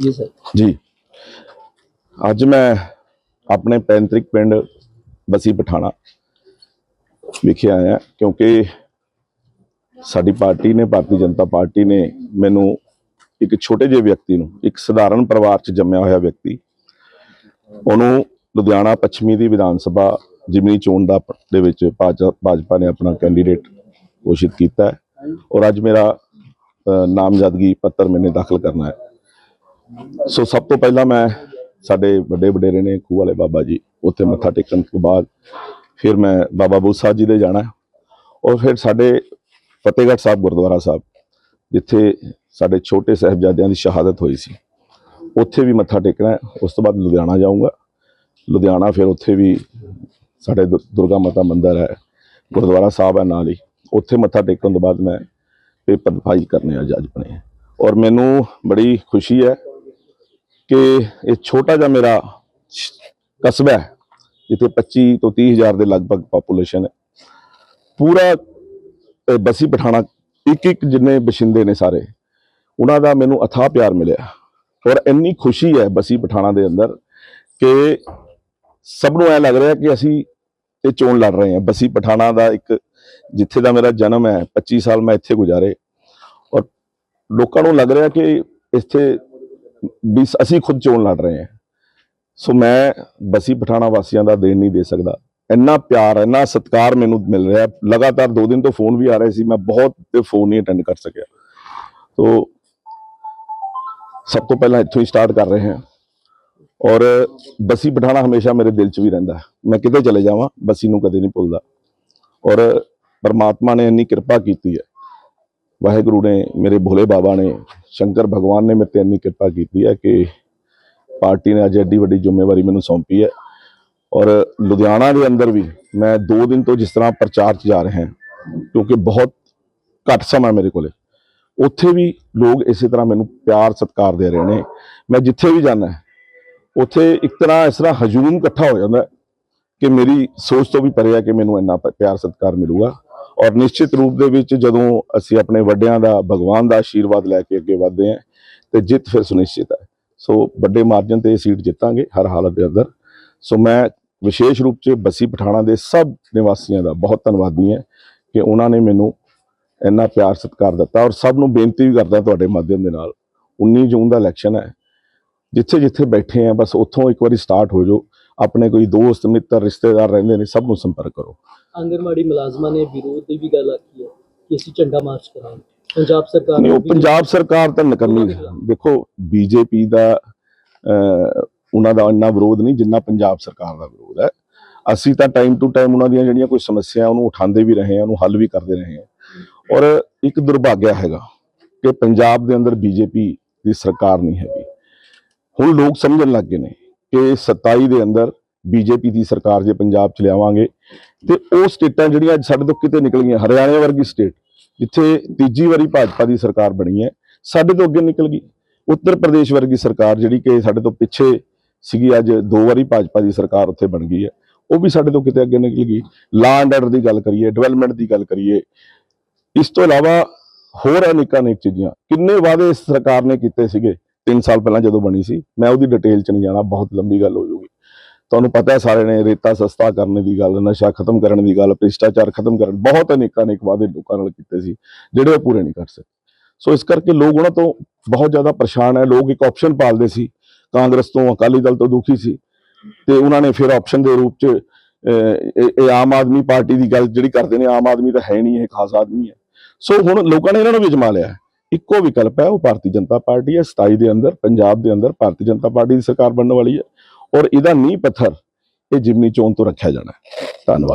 ਜੀ। ਸਰ ਜੀ ਅੱਜ ਮੈਂ ਆਪਣੇ ਪੈਂਤਰਿਕ ਪਿੰਡ ਬਸੀ ਪਠਾਣਾ ਵਿਖੇ ਆਇਆ, ਕਿਉਂਕਿ ਸਾਡੀ ਪਾਰਟੀ ਨੇ, ਭਾਰਤੀ ਜਨਤਾ ਪਾਰਟੀ ਨੇ ਮੈਨੂੰ ਇੱਕ ਛੋਟੇ ਜਿਹੇ ਵਿਅਕਤੀ ਨੂੰ, ਇੱਕ ਸਧਾਰਨ ਪਰਿਵਾਰ 'ਚ ਜੰਮਿਆ ਹੋਇਆ ਵਿਅਕਤੀ, ਉਹਨੂੰ ਲੁਧਿਆਣਾ ਪੱਛਮੀ ਦੀ ਵਿਧਾਨ ਸਭਾ ਜਿਮਨੀ ਚੋਣ ਦਾ ਦੇ ਵਿੱਚ ਭਾਜ- ਭਾਜਪਾ ਨੇ ਆਪਣਾ ਕੈਂਡੀਡੇਟ ਘੋਸ਼ਿਤ ਕੀਤਾ ਔਰ ਅੱਜ ਮੇਰਾ ਨਾਮਜ਼ਦਗੀ ਪੱਤਰ ਮੈਨੇ ਦਾਖਲ ਕਰਨਾ ਹੈ। ਸੋ ਸਭ ਤੋਂ ਪਹਿਲਾਂ ਮੈਂ ਸਾਡੇ ਵੱਡੇ ਵਡੇਰੇ ਨੇ ਖੂਹ ਵਾਲੇ ਬਾਬਾ ਜੀ, ਉੱਥੇ ਮੱਥਾ ਟੇਕਣ ਤੋਂ ਬਾਅਦ ਫਿਰ ਮੈਂ ਬਾਬਾ ਬੂਸਾ ਜੀ ਦੇ ਜਾਣਾ ਔਰ ਫਿਰ ਸਾਡੇ ਫਤਿਹਗੜ੍ਹ ਸਾਹਿਬ, ਗੁਰਦੁਆਰਾ ਸਾਹਿਬ, ਜਿੱਥੇ ਸਾਡੇ ਛੋਟੇ ਸਾਹਿਬਜ਼ਾਦਿਆਂ ਦੀ ਸ਼ਹਾਦਤ ਹੋਈ ਸੀ। ਉੱਥੇ ਵੀ ਮੱਥਾ ਟੇਕਣਾ ਉਸ ਤੋਂ ਬਾਅਦ ਲੁਧਿਆਣਾ ਜਾਊਂਗਾ। ਲੁਧਿਆਣਾ ਫਿਰ ਉੱਥੇ ਵੀ ਸਾਡੇ ਦੁ- ਦੁਰਗਾ ਮਾਤਾ ਮੰਦਿਰ ਹੈ। ਗੁਰਦੁਆਰਾ ਸਾਹਿਬ ਹੈ ਨਾਲ ਹੀ। ਉੱਥੇ ਮੱਥਾ ਟੇਕਣ ਤੋਂ ਬਾਅਦ ਮੈਂ ਪੇਪਰ ਫਾਈਲ ਕਰਨੇ ਆ ਜੱਜ ਬਣੇ ਔਰ ਮੈਨੂੰ ਬੜੀ ਖੁਸ਼ੀ ਹੈ ਕਿ ਇਹ ਛੋਟਾ ਜਿਹਾ ਮੇਰਾ ਕਸਬਾ ਹੈ ਜਿੱਥੇ 25 ਤੋਂ 30 ਹਜ਼ਾਰ ਦੇ ਲਗਭਗ ਪਾਪੂਲੇਸ਼ਨ ਹੈ। ਪੂਰਾ ਅ, ਬਸੀ ਪਠਾਣਾ ਇੱਕ ਇੱਕ ਜਿੰਨੇ ਬਸ਼ਿੰਦੇ ਨੇ ਸਾਰੇ ਉਹਨਾਂ ਦਾ ਮੈਨੂੰ ਅਥਾਹ ਪਿਆਰ ਮਿਲਿਆ। ਔਰ ਇੰਨੀ ਖੁਸ਼ੀ ਹੈ ਬਸੀ ਪਠਾਣਾ ਦੇ ਅੰਦਰ ਕਿ ਸਭ ਨੂੰ ਐ ਲੱਗ ਰਿਹਾ ਕਿ ਅਸੀਂ ਇਹ ਚੋਣ ਲੜ ਰਹੇ ਹਾਂ। ਬਸੀ ਪਠਾਣਾ ਦਾ ਇੱਕ ਜਿੱਥੇ ਦਾ ਮੇਰਾ ਜਨਮ ਹੈ 25 ਸਾਲ ਮੈਂ ਇੱਥੇ ਗੁਜ਼ਾਰੇ। ਔਰ ਲੋਕਾਂ ਨੂੰ ਲੱਗ ਰਿਹਾ ਕਿ ਇੱਥੇ ਵੀ ਅਸੀਂ ਖੁਦ ਚੋਣ ਲੜ ਰਹੇ ਹਾਂ। ਸੋ ਮੈਂ ਬਸੀ ਪਠਾਣਾ ਵਾਸੀਆਂ ਦਾ ਦੇਣ ਨਹੀਂ ਦੇ ਸਕਦਾ। ਇੰਨਾ ਪਿਆਰ, ਇੰਨਾ ਸਤਿਕਾਰ ਮੈਨੂੰ ਮਿਲ ਰਿਹਾ। ਲਗਾਤਾਰ ਦੋ ਦਿਨ ਤੋਂ ਫੋਨ ਵੀ ਆ ਰਹੇ ਸੀ। ਮੈਂ ਬਹੁਤ ਤੇ ਫੋਨ ਨਹੀਂ ਅਟੈਂਡ ਕਰ ਸਕਿਆ। ਸੋ ਸਭ ਤੋਂ ਪਹਿਲਾਂ ਇੱਥੋਂ ਹੀ ਸਟਾਰਟ ਕਰ ਰਹੇ ਹਾਂ। ਔਰ ਬਸੀ ਪਠਾਣਾ ਹਮੇਸ਼ਾ ਮੇਰੇ ਦਿਲ 'ਚ ਵੀ ਰਹਿੰਦਾ ਮੈਂ ਕਿਤੇ ਚਲੇ ਜਾਵਾਂ, ਬਸੀ ਨੂੰ ਕਦੇ ਨਹੀਂ ਭੁੱਲਦਾ। ਔਰ ਪਰਮਾਤਮਾ ਨੇ ਇੰਨੀ ਕਿਰਪਾ ਕੀਤੀ ਹੈ। ਵਾਹਿਗੁਰੂ ਨੇ ਮੇਰੇ ਭੋਲੇ ਬਾਬਾ ਨੇ, ਸ਼ੰਕਰ ਭਗਵਾਨ ਨੇ ਮੇਰੇ ਤੇ ਇੰਨੀ ਕਿਰਪਾ ਕੀਤੀ ਹੈ ਕਿ ਪਾਰਟੀ ਨੇ ਅੱਜ ਐਡੀ ਵੱਡੀ ਜ਼ਿੰਮੇਵਾਰੀ ਮੈਨੂੰ ਸੌਂਪੀ ਹੈ। ਔਰ ਲੁਧਿਆਣਾ ਦੇ ਅੰਦਰ ਵੀ ਮੈਂ 2 ਦਿਨ ਤੋਂ ਜਿਸ ਤਰ੍ਹਾਂ ਪ੍ਰਚਾਰ 'ਚ ਜਾ ਰਿਹਾ ਹਾਂ, ਕਿਉਂਕਿ ਬਹੁਤ ਘੱਟ ਸਮਾਂ ਮੇਰੇ ਕੋਲੇ। ਉੱਥੇ ਵੀ ਲੋਕ ਇਸੇ ਤਰ੍ਹਾਂ ਮੈਨੂੰ ਪਿਆਰ ਸਤਿਕਾਰ ਦੇ ਰਹੇ ਨੇ। ਮੈਂ ਜਿੱਥੇ ਵੀ ਜਾਣਾ ਉੱਥੇ ਇੱਕ ਤਰ੍ਹਾਂ ਇਸ ਤਰ੍ਹਾਂ ਹਜੂਮ ਇਕੱਠਾ ਹੋ ਜਾਂਦਾ ਕਿ ਮੇਰੀ ਸੋਚ ਤੋਂ ਵੀ ਪਰੇ ਹੈ ਕਿ ਮੈਨੂੰ ਇੰਨਾ ਪ- ਪਿਆਰ ਸਤਿਕਾਰ ਮਿਲੂਗਾ। ਔਰ ਨਿਸ਼ਚਿਤ ਰੂਪ ਦੇ ਵਿੱਚ ਜਦੋਂ ਅਸੀਂ ਆਪਣੇ ਵੱਡਿਆਂ ਦਾ, ਭਗਵਾਨ ਦਾ ਆਸ਼ੀਰਵਾਦ ਲੈ ਕੇ ਅੱਗੇ ਵਧਦੇ ਹਾਂ, ਤੇ ਜਿੱਤ ਫਿਰ ਸੁਨਿਸ਼ਚਿਤ ਹੈ। ਸੋ ਵੱਡੇ ਮਾਰਜਨ ਤੇ ਇਹ ਸੀਟ ਜਿੱਤਾਂਗੇ ਹਰ ਹਾਲਤ ਦੇ ਅੰਦਰ। ਸੋ ਮੈਂ ਵਿਸ਼ੇਸ਼ ਰੂਪ 'ਚ ਬਸੀ ਪਠਾਣਾ ਦੇ ਸਭ ਨਿਵਾਸੀਆਂ ਦਾ ਬਹੁਤ ਧੰਨਵਾਦੀ ਹਾਂ ਕਿ ਉਹਨਾਂ ਨੇ ਮੈਨੂੰ ਇੰਨਾ ਪਿਆਰ ਸਤਿਕਾਰ ਦਿੱਤਾ ਔਰ ਸਭ ਨੂੰ ਬੇਨਤੀ ਵੀ ਕਰਦਾ ਤੁਹਾਡੇ ਮਾਧਿਅਮ ਦੇ ਨਾਲ। 19 ਜੂਨ ਦਾ ਇਲੈਕਸ਼ਨ ਹੈ। ਜਿੱਥੇ ਜਿੱਥੇ ਬੈਠੇ ਆ ਬਸ ਉੱਥੋਂ ਇੱਕ ਵਾਰੀ ਸਟਾਰਟ ਹੋ ਜਾਓ। ਆਪਣੇ ਕੋਈ ਦੋਸਤ ਮਿੱਤਰ ਰਿਸ਼ਤੇਦਾਰ ਰਹਿੰਦੇ ਨੇ ਸਭ ਨੂੰ ਸੰਪਰਕ ਕਰੋ। ਆਂਗਨਵਾੜੀ ਮੁਲਾਜ਼ਮਾਂ ਨੇ ਵਿਰੋਧ ਦੀ ਵੀ ਗੱਲ ਆਖੀ ਹੈ ਕਿ ਅਸੀਂ ਝੰਡਾ ਮਾਰਚ ਕਰਾਂਗੇ। ਪੰਜਾਬ ਸਰਕਾਰ ਉਹ ਨੇ ਪੰਜਾਬ ਸਰਕਾਰ ਤਾਂ ਨਕਮੀ ਦੇਖੋ ਬੀਜੇਪੀ ਦਾ ਉਹਨਾਂ ਦਾ ਇੰਨਾ ਵਿਰੋਧ ਨਹੀਂ ਜਿੰਨਾ ਪੰਜਾਬ ਸਰਕਾਰ ਦਾ ਵਿਰੋਧ ਹੈ। ਅਸੀਂ ਤਾਂ ਟਾਈਮ ਟੂ ਟਾਈਮ ਉਹਨਾਂ ਦੀਆਂ ਜਿਹੜੀਆਂ ਕੋਈ ਸਮੱਸਿਆ ਉਹਨੂੰ ਉਠਾਉਂਦੇ ਵੀ ਰਹੇ ਹਾਂ ਉਹਨੂੰ ਹੱਲ ਵੀ ਕਰਦੇ ਰਹੇ ਹਾਂ। ਔਰ ਇੱਕ ਦੁਰਭਾਗਿਆ ਹੈਗਾ ਕਿ ਪੰਜਾਬ ਦੇ ਅੰਦਰ ਬੀਜੇਪੀ ਦੀ ਸਰਕਾਰ ਨਹੀਂ ਹੈਗੀ। ਹੁਣ ਲੋਕ ਸਮਝਣ ਲੱਗ ਗਏ ਨੇ ਕਿ 27 ਦੇ ਅੰਦਰ ਬੀਜੇਪੀ ਦੀ ਸਰਕਾਰ ਜੇ ਪੰਜਾਬ ਚ ਲਿਆਵਾਂਗੇ, ਤੇ ਉਹ ਸਟੇਟਾਂ ਜਿਹੜੀਆਂ ਅੱਜ ਸਾਡੇ ਤੋਂ ਕਿਤੇ ਨਿਕਲ ਗਈਆਂ ਹਰਿਆਣਾ ਵਰਗੀ ਸਟੇਟ, ਜਿੱਥੇ ਤੀਜੀ ਵਾਰੀ ਭਾਜਪਾ ਦੀ ਸਰਕਾਰ ਬਣੀ ਹੈ, ਸਾਡੇ ਤੋਂ ਅੱਗੇ ਨਿਕਲ ਗਈ। ਉੱਤਰ ਪ੍ਰਦੇਸ਼ ਵਰਗੀ ਸਰਕਾਰ ਜਿਹੜੀ ਕਿ ਸਾਡੇ ਤੋਂ ਪਿੱਛੇ ਸੀਗੀ, ਅੱਜ ਦੋ ਵਾਰੀ ਭਾਜਪਾ ਦੀ ਸਰਕਾਰ ਉੱਥੇ ਬਣ ਗਈ ਹੈ, ਉਹ ਵੀ ਸਾਡੇ ਤੋਂ ਕਿਤੇ ਅੱਗੇ ਨਿਕਲ ਗਈ। ਲਾ ਐਂਡ ਆਰਡਰ ਦੀ ਗੱਲ ਕਰੀਏ ਡਿਵੈਲਪਮੈਂਟ ਦੀ ਗੱਲ ਕਰੀਏ, ਇਸ ਤੋਂ ਇਲਾਵਾ ਹੋਰ ਅਨੇਕਾਂ ਅਨੇਕ ਚੀਜ਼ਾਂ। ਕਿੰਨੇ ਵਾਅਦੇ ਇਸ ਸਰਕਾਰ ਨੇ ਕੀਤੇ ਸੀਗੇ 3 ਸਾਲ ਪਹਿਲਾਂ ਜਦੋਂ ਬਣੀ ਸੀ ਮੈਂ ਉਹਦੀ ਡਿਟੇਲ ਚ ਨਹੀਂ ਜਾਣਾ ਬਹੁਤ ਲੰਬੀ ਗੱਲ ਹੋ ਜਾਊਗੀ। ਤੁਹਾਨੂੰ ਪਤਾ ਹੈ ਸਾਰੇ ਨੇ ਰੇਤਾ ਸਸਤਾ ਕਰਨ ਦੀ ਗੱਲ ਨਸ਼ਾ ਖਤਮ ਕਰਨ ਦੀ ਗੱਲ ਭ੍ਰਿਸ਼ਟਾਚਾਰ ਖਤਮ ਕਰਨ ਬਹੁਤ ਅਨੇਕਾਂ ਅਨੇਕ ਵਾਅਦੇ ਲੋਕਾਂ ਨਾਲ ਕੀਤੇ ਸੀ ਜਿਹੜੇ ਉਹ ਪੂਰੇ ਨਹੀਂ ਕਰ ਸਕੇ। ਸੋ ਇਸ ਕਰਕੇ ਲੋਕ ਉਹਨਾਂ ਤੋਂ ਬਹੁਤ ਜ਼ਿਆਦਾ ਪਰੇਸ਼ਾਨ ਹੈ। ਲੋਕ ਇੱਕ ਆਪਸ਼ਨ ਪਾਲਦੇ ਸੀ। ਕਾਂਗਰਸ ਤੋਂ ਅਕਾਲੀ ਦਲ ਤੋਂ ਦੁਖੀ ਸੀ। ਤੇ ਉਹਨਾਂ ਨੇ ਫਿਰ ਆਪਸ਼ਨ ਦੇ ਰੂਪ ਚ ਅਹ, ਇਹ ਆਮ ਆਦਮੀ ਪਾਰਟੀ ਦੀ ਗੱਲ ਜਿਹੜੀ ਕਰਦੇ ਨੇ ਆਮ ਆਦਮੀ ਤਾਂ ਹੈ ਨਹੀਂ ਇਹ ਖਾਸ ਆਦਮੀ ਹੈ। ਸੋ ਹੁਣ ਲੋਕਾਂ ਨੇ ਇਹਨਾਂ ਨੂੰ ਵੀ ਜਮਾ ਲਿਆ ਇੱਕੋ ਵਿਕਲਪ ਹੈ, ਉਹ ਭਾਰਤੀ ਜਨਤਾ ਪਾਰਟੀ ਹੈ 27 ਦੇ ਅੰਦਰ, ਪੰਜਾਬ ਦੇ ਅੰਦਰ ਭਾਰਤੀ ਜਨਤਾ ਪਾਰਟੀ ਦੀ ਸਰਕਾਰ ਬਣਨ ਵਾਲੀ ਹੈ ਔਰ ਇਹਦਾ ਨੀਂਹ ਪੱਥਰ ਇਹ ਜਿਮਨੀ ਚੋਣ ਤੋਂ ਰੱਖਿਆ ਜਾਣਾ ਹੈ। ਧੰਨਵਾਦ।